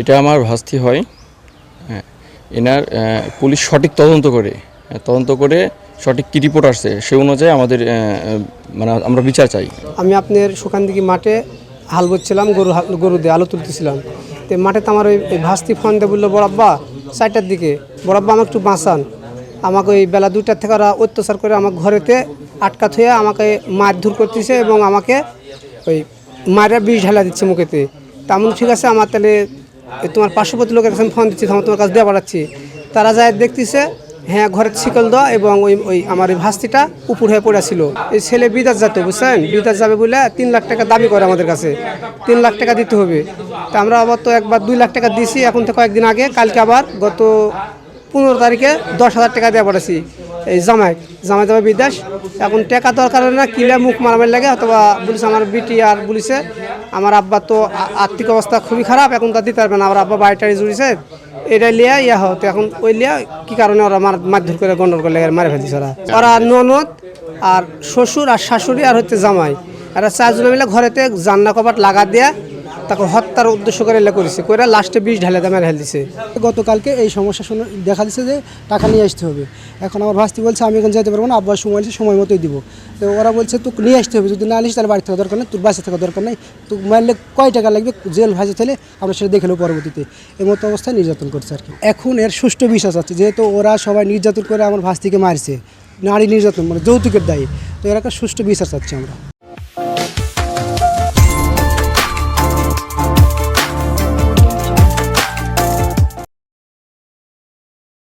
এটা আমার ভাস্তি হয়। হ্যাঁ এনার পুলিশ সঠিক তদন্ত করে। তদন্ত করে সঠিক কী রিপোর্ট আসছে সে অনুযায়ী আমাদের মানে আমরা বিচার চাই। আমি আপনার সুকান্দিকি মাঠে হাল বচ্ছিলাম, গরু গরু দিয়ে আলু তুলতেছিলাম। তো মাঠে তো আমার ওই ভাস্তি ফোন দিয়ে বলল বড়াব্বা চারটার দিকে বড়াব্বা আমাকে একটু বাঁচান। আমাকে ওই বেলা দুইটার থেকে ওরা অত্যাচার করে আমার ঘরেতে আটকা থুয়ে আমাকে মারধর করতেছে এবং আমাকে ওই মায়েরা বিষ ঢালা দিচ্ছে মুখেতে। তেমন ঠিক আছে, আমার তাহলে তোমার পার্শ্ববর্তী লোকের কাছে ফোন দিচ্ছি আমার তোমার কাছে দেওয়া পাঠাচ্ছি। তারা যায়, দেখতেছে হ্যাঁ ঘরের শিকল দেওয়া এবং ওই ওই আমার এই ভাস্তিটা উপর হয়ে পড়েছিল এই ছেলে বিদাস যেত বুঝছেন? বিদাস যাবে বলে তিন লাখ টাকা দাবি করে আমাদের কাছে। তিন লাখ টাকা দিতে হবে। তা আমরা আবার তো একবার দুই লাখ টাকা দিয়েছি, এখন তো কয়েকদিন আগে, কালকে আবার গত পনেরো তারিখে দশ হাজার টাকা দেওয়া পড়েছি এই জামাই জামাই যাবে বিদেশ। এখন টাকা দরকার না কিলে মুখ মারামারি লাগে, অথবা বলিছে আমার বিটি আর বলিছে। আমার আব্বা তো আর্থিক অবস্থা খুবই খারাপ, এখন তা দিতে পারবে না। আমার আব্বা বাড়ি টাড়ি জুড়িছে, এটা লিয়া ইয়া হতো এখন ওই লিয়া কি কারণে ওরা মার মারধর করে গন্ডল করে মারে ফেলছে ওরা। ওরা ননদ আর শ্বশুর আর শাশুড়ি আর হচ্ছে জামাই। এরা চারজনে মিলে ঘরেতে জান্না কপাট লাগা দিয়া তাকে হত্যার উদ্দেশ্য করে এলে করেছে। করে লাস্টে বিষ ঢালে দামে হেল দিছে। গতকালকে এই সমস্যা শুনে দেখা দিচ্ছে যে টাকা নিয়ে আসতে হবে। এখন আমার ভাস্তি বলছে, আমি এখন যেতে পারব না আব্বার সময় আছে, সময় মতোই দিব। তো ওরা বলছে, তোকে নিয়ে আসতে হবে, যদি না আনিস তাহলে বাড়ি থাকা দরকার নেই, তোর বাসে থাকা দরকার নেই। তো মারলে কয় টাকা লাগবে? জেল ভাজে থেলে আমরা সেটা দেখে নেব পরবর্তীতে। এই মতো অবস্থায় নির্যাতন করছে আর কি। এখন এর সুষ্ঠু বিশ্বাস আছে, যেহেতু ওরা সবাই নির্যাতন করে আমার ভাস্তিকে মারছে। নারী নির্যাতন মানে যৌতুকের দায়ী। তো এর একটা সুষ্ঠু বিশ্বাস আছে আমরা।